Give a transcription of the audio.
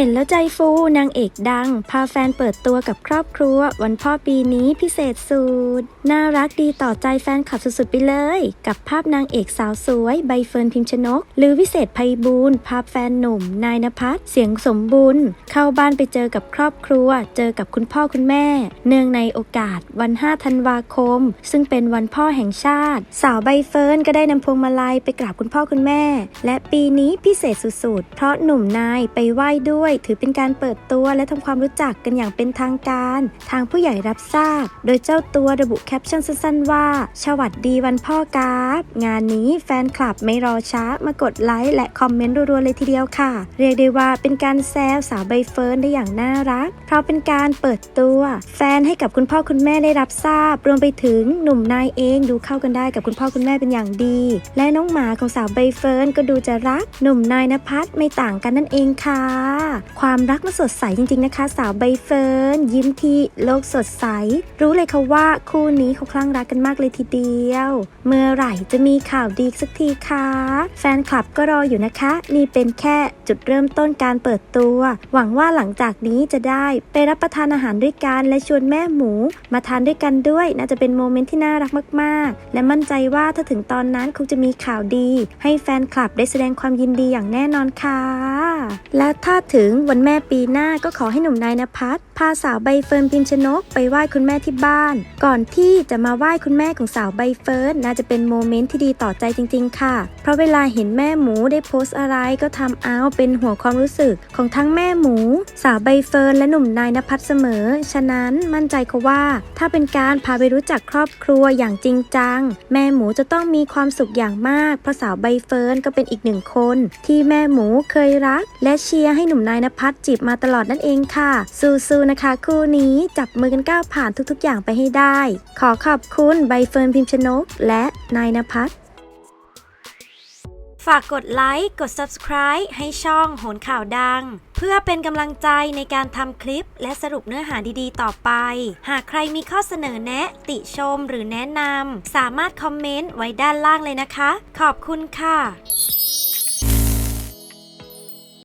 ห็นแล้วใจฟูนางเอกดัง พาแฟนเปิดตัวกับครอบครัว วันพ่อปีนี้พิเศษสุด น่ารักดีต่อใจแฟนคลับสุดๆไปเลย กับภาพนางเอกสาวสวย ใบเฟิร์นพิมชนก หรือวิเศษไพบูลย์ภาพแฟนหนุ่ม นายนภัสเสียงสมบุญเข้าบ้านไปเจอกับครอบครัว เจอกับคุณพ่อคุณแม่ เนื่องในโอกาสวัน 5 ธันวาคม ซึ่งเป็นวันพ่อแห่งชาติ สาวใบเฟิร์นก็ได้นำพวงมาลัยไปกราบคุณพ่อคุณแม่ และปีนี้พิเศษสุดๆเพราะหนุ่มนายไปไหว้ด้วยถือเป็นการเปิดตัวและทำความรู้จักกันอย่างเป็นทางการ ทางผู้ใหญ่รับทราบ โดยเจ้าตัวระบุแคปชั่นสั้นๆว่าสวัสดีวันพ่อกราฟงานนี้แฟนคลับไม่รอช้ามากดไลค์และคอมเมนต์รัวๆเลยทีเดียวค่ะ เรียกได้ว่าเป็นการแซวสาวใบเฟิร์นได้อย่างน่ารัก เพราะเป็นการเปิดตัว แฟนให้กับคุณพ่อคุณแม่ได้รับทราบ รวมไปถึงหนุ่มนายเองดูเข้ากันได้กับคุณพ่อคุณแม่เป็นอย่างดี และน้องหมาของสาวใบเฟิร์นก็ดูจะรัก หนุ่มนายนภัสไม่ต่างกันนั่นเองค่ะความรักมันสดใสจริงๆนะคะ สาวใบเฟิร์นยิ้มที่โลกสดใส รู้เลยค่ะว่าคู่นี้เขาคลั่งรักกันมากเลยทีเดียว เมื่อไหร่จะมีข่าวดีสักทีคะแฟนคลับก็รออยู่นะคะ นี่เป็นแค่จุดเริ่มต้นการเปิดตัว หวังว่าหลังจากนี้จะได้ไปรับประทานอาหารด้วยกันและชวนแม่หมู มาทานด้วยกันด้วย น่าจะเป็นโมเมนต์ที่น่ารักมากๆ และมั่นใจว่าถ้าถึงตอนนั้นคงจะมีข่าวดี ให้แฟนคลับได้แสดงความยินดีอย่างแน่นอนค่ะและถ้าถึงวันแม่ปีหน้าก็ขอให้หนุ่มนายนภัสพาสาวใบเฟิร์นพิมชนกไปไหว้คุณแม่ที่บ้าน ก่อนที่จะมาไหว้คุณแม่ของสาวใบเฟิร์นน่าจะเป็นโมเมนต์ที่ดีต่อใจจริง ๆ ค่ะ เพราะเวลาเห็นแม่หมูได้โพสต์อะไรก็ทำเอาเป็นห่วความรู้สึกของทั้งแม่หมู สาวใบเฟิร์นและหนุ่มนายนภัสเสมอ ฉะนั้นมั่นใจค่ะว่า ถ้าเป็นการพาไปรู้จักครอบครัวอย่างจริงจัง แม่หมูจะต้องมีความสุขอย่างมาก เพราะสาวใบเฟิร์นก็เป็นอีกหนึ่งคน ที่แม่หมูเคยรัก และเชียร์ให้หนุ่มนายนภัสจีบมาตลอดนั่นเองค่ะ สู้ๆนะคะ คู่นี้จับมือกันก้าวผ่านทุกๆ อย่างไปให้ได้ ขอขอบคุณใบเฟิร์นพิมชนก และนายนภัสฝากกดไลค์ กด subscribe ให้ช่องโหนข่าวดัง เพื่อเป็นกำลังใจในการทำคลิปและสรุปเนื้อหาดีๆ ต่อไป หากใครมีข้อเสนอแนะ ติชมหรือแนะนำ สามารถคอมเมนต์ไว้ด้านล่างเลยนะคะ ขอบคุณค่ะ